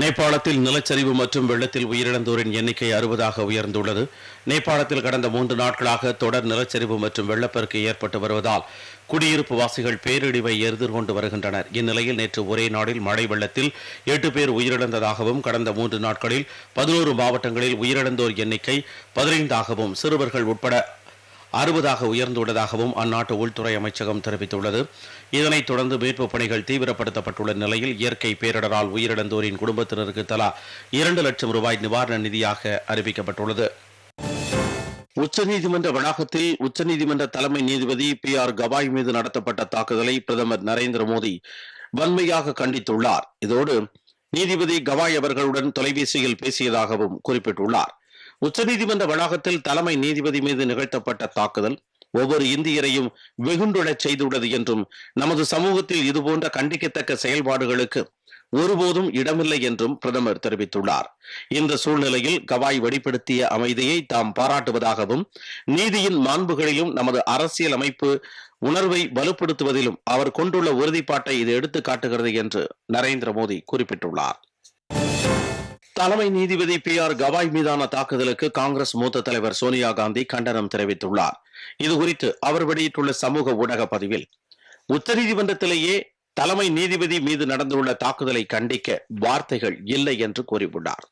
நேபாளத்தில் நிலச்சரிவு மற்றும் வெள்ளத்தில் உயிரிழந்தோரின் எண்ணிக்கை அறுபதாக உயர்ந்துள்ளது. நேபாளத்தில் கடந்த மூன்று நாட்களாக தொடர் நிலச்சரிவு மற்றும் வெள்ளப்பெருக்கு ஏற்பட்டு வருவதால் குடியிருப்பு வாசிகள் பேரிடிவை எதிர்கொண்டு வருகின்றனர். இந்நிலையில் நேற்று ஒரே நாளில் மழை வெள்ளத்தில் எட்டு பேர் உயிரிழந்ததாகவும் கடந்த மூன்று நாட்களில் பதினோரு மாவட்டங்களில் உயிரிழந்தோர் எண்ணிக்கை பதினைந்தாகவும். சிறுவர்கள் உட்பட அறுபதாக உயர்ந்துள்ளதாகவும் அந்நாட்டு உள்துறை அமைச்சகம் தெரிவித்துள்ளது. இதனைத் தொடர்ந்து மீட்புப் பணிகள் தீவிரப்படுத்தப்பட்டுள்ள நிலையில் இயற்கை பேரிடரால் உயிரிழந்தோரின் குடும்பத்தினருக்கு தலா இரண்டு லட்சம் ரூபாய் நிவாரண நிதியாக அறிவிக்கப்பட்டுள்ளது. உச்சநீதிமன்ற வளாகத்தில் உச்சநீதிமன்ற தலைமை நீதிபதி பி ஆர் கவாய் மீது நடத்தப்பட்ட தாக்குதலை பிரதமர் நரேந்திர மோடி வன்மையாக கண்டித்துள்ளார். இதோடு நீதிபதி கவாய் அவர்களுடன் தொலைபேசியில் பேசியதாகவும் குறிப்பிட்டுள்ளார். உச்சநீதிமன்ற வளாகத்தில் தலைமை நீதிபதி மீது நிகழ்த்தப்பட்ட தாக்குதல் ஒவ்வொரு இந்தியரையும் வெகுண்டுழச் செய்துள்ளது என்றும் நமது சமூகத்தில் இதுபோன்ற கண்டிக்கத்தக்க செயல்பாடுகளுக்கு ஒருபோதும் இடமில்லை என்றும் பிரதமர் தெரிவித்துள்ளார். இந்த சூழ்நிலையில் கவாய் வெளிப்படுத்திய அமைதியை தாம் பாராட்டுவதாகவும் நீதியின் மாண்புகளிலும் நமது அரசியல் அமைப்பு உணர்வை வலுப்படுத்துவதிலும் அவர் கொண்டுள்ள உறுதிப்பாட்டை இது எடுத்து காட்டுகிறது என்று நரேந்திர மோடி குறிப்பிட்டுள்ளார். தலைமை நீதிபதி பி ஆர் கவாய் மீதான தாக்குதலுக்கு காங்கிரஸ் மூத்த தலைவர் சோனியா காந்தி கண்டனம் தெரிவித்துள்ளார். இதுகுறித்து அவர் வெளியிட்டுள்ள சமூக ஊடக பதிவில் உச்சநீதிமன்றத்திலேயே தலைமை நீதிபதி மீது நடந்துள்ள தாக்குதலை கண்டிக்க வார்த்தைகள் இல்லை என்று கூறியுள்ளார்.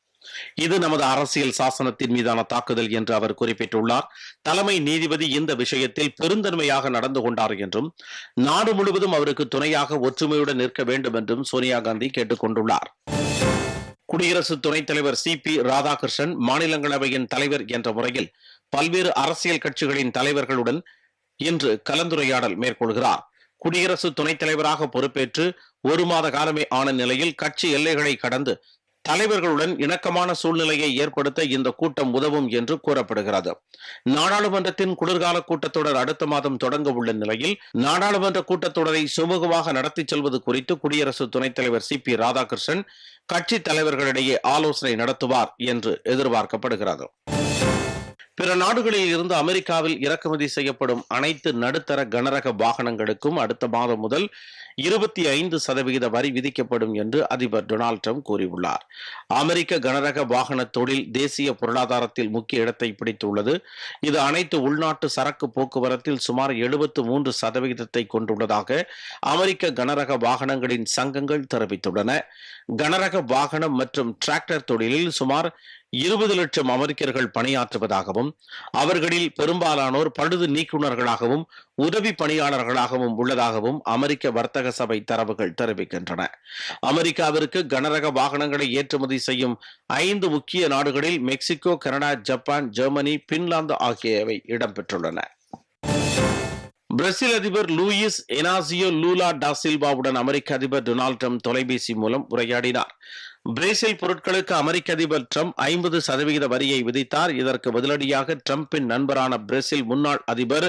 இது நமது அரசியல் சாசனத்தின் மீதான தாக்குதல் என்று அவர் குறிப்பிட்டுள்ளார். தலைமை நீதிபதி இந்த விஷயத்தில் பெருந்தன்மையாக நடந்து கொண்டார் என்றும் நாடு முழுவதும் அவருக்கு துணையாக ஒற்றுமையுடன் நிற்க வேண்டும் என்றும் சோனியா காந்தி கேட்டுக் கொண்டுள்ளார். குடியரசு துணைத் தலைவர் சி. பி. ராதாகிருஷ்ணன் மாநிலங்களவையின் தலைவர் என்ற முறையில் பல்வேறு அரசியல் கட்சிகளின் தலைவர்களுடன் இன்று கலந்துரையாடல் மேற்கொள்கிறார். குடியரசு துணைத் தலைவராக பொறுப்பேற்று ஒரு மாத காலமே ஆன நிலையில் கட்சி எல்லைகளை கடந்து தலைவர்களுடன் இணக்கமான சூழ்நிலையை ஏற்படுத்த இந்த கூட்டம் உதவும் என்று கூறப்படுகிறது. நாடாளுமன்றத்தின் குளிர்கால கூட்டத்தொடர் அடுத்த மாதம் தொடங்க உள்ள நிலையில் நாடாளுமன்ற கூட்டத்தொடரை சுமூகமாக நடத்தி செல்வது குறித்து குடியரசு துணைத் தலைவர் சி. பி. ராதாகிருஷ்ணன் கட்சி தலைவர்களிடையே ஆலோசனை நடத்துவார் என்று எதிர்பார்க்கப்படுகிறது. பிற நாடுகளில் இருந்து அமெரிக்காவில் இறக்குமதி செய்யப்படும் அனைத்து நடுத்தர கனரக வாகனங்களுக்கும் அடுத்த மாதம் முதல் இருபத்தி ஐந்து சதவிகித வரி விதிக்கப்படும் என்று அதிபர் டொனால்ட் ட்ரம்ப் கூறியுள்ளார். அமெரிக்க கனரக வாகன தொழில் தேசிய பொருளாதாரத்தில் முக்கிய இடத்தை பிடித்துள்ளது. இது அனைத்து உள்நாட்டு சரக்கு போக்குவரத்தில் சுமார் எழுபத்து மூன்று சதவிகிதத்தை கொண்டுள்ளதாக அமெரிக்க கனரக வாகனங்களின் சங்கங்கள் தெரிவித்துள்ளன. கனரக வாகனம் மற்றும் டிராக்டர் தொழிலில் சுமார் இருபது லட்சம் அமெரிக்கர்கள் பணியாற்றுவதாகவும் அவர்களில் பெரும்பாலானோர் பழுது நீக்குநர்களாகவும் உதவி பணியாளர்களாகவும் உள்ளதாகவும் அமெரிக்க வர்த்தக சபை தரவுகள் தெரிவிக்கின்றன. அமெரிக்காவிற்கு கனரக வாகனங்களை ஏற்றுமதி செய்யும் ஐந்து முக்கிய நாடுகளில் Mexico Canada Japan Germany Finland ஆகியவை இடம்பெற்றுள்ளன. பிரேசில் அதிபர் லூயிஸ் எனாசியோ லூலா டாசில்வாவுடன் அமெரிக்க அதிபர் டொனால்ட் ட்ரம்ப் தொலைபேசி மூலம் உரையாடினார். பிரேசில் பொருட்களுக்கு அமெரிக்க அதிபர் ட்ரம்ப் ஐம்பது சதவிகித வரியை விதித்தார். இதற்கு பதிலடியாக ட்ரம்பின் நண்பரான பிரேசில் முன்னாள் அதிபர்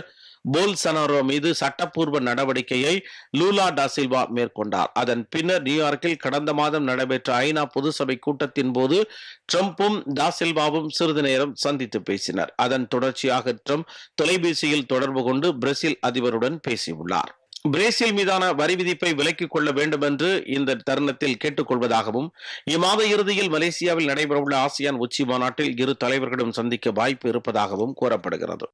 போல்சனாரோ மீது சட்டப்பூர்வ நடவடிக்கையை லூலா டாசில்வா மேற்கொண்டார். அதன் பின்னர் நியூயார்க்கில் கடந்த மாதம் நடைபெற்ற ஐநா பொதுசபை கூட்டத்தின் போது ட்ரம்பும் டாசில்வாவும் சிறிது நேரம் சந்தித்து பேசினர். அதன் தொடர்ச்சியாக ட்ரம்ப் தொலைபேசியில் தொடர்பு கொண்டு பிரேசில் அதிபருடன் பேசியுள்ளார். பிரேசில் மீதான வரி விதிப்பை விலக்கிக் கொள்ள வேண்டும் என்று இந்த தருணத்தில் கேட்டுக்கொள்வதாகவும் இம்மாத இறுதியில் மலேசியாவில் நடைபெறவுள்ள ஆசியான் உச்சி மாநாட்டில் இரு தலைவர்களும் சந்திக்க வாய்ப்பு இருப்பதாகவும் கூறப்படுகிறது.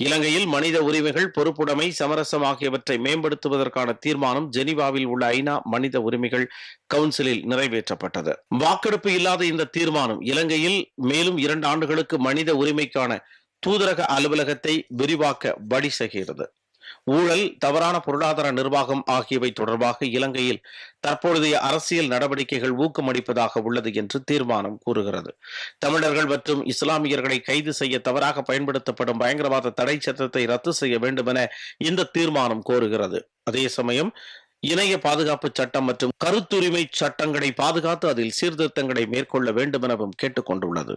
இலங்கையில் மனித உரிமைகள் பொறுப்புடைமை சமரசம் ஆகியவற்றை மேம்படுத்துவதற்கான தீர்மானம் ஜெனீவாவில் உள்ள ஐநா மனித உரிமைகள் கவுன்சிலில் நிறைவேற்றப்பட்டது. வாக்கெடுப்பு இல்லாத இந்த தீர்மானம் இலங்கையில் மேலும் இரண்டு ஆண்டுகளுக்கு மனித உரிமைக்கான தூதரக அலுவலகத்தை விரிவாக்க வழி செய்கிறது ஊழல் தவறான பொருளாதார நிர்வாகம் ஆகியவை தொடர்பாக இலங்கையில் தற்பொழுதைய அரசியல் நடவடிக்கைகள் ஊக்கமளிப்பதாக உள்ளது என்று தீர்மானம் கூறுகிறது. தமிழர்கள் மற்றும் இஸ்லாமியர்களை கைது செய்ய தவறாக பயன்படுத்தப்படும் பயங்கரவாத தடை சட்டத்தை ரத்து செய்ய வேண்டும் என இந்த தீர்மானம் கோருகிறது. அதே சமயம் இணைய பாதுகாப்பு சட்டம் மற்றும் கருத்துரிமை சட்டங்களை பாதுகாத்து அதில் சீர்திருத்தங்களை மேற்கொள்ள வேண்டும் எனவும் கேட்டுக்கொண்டுள்ளது.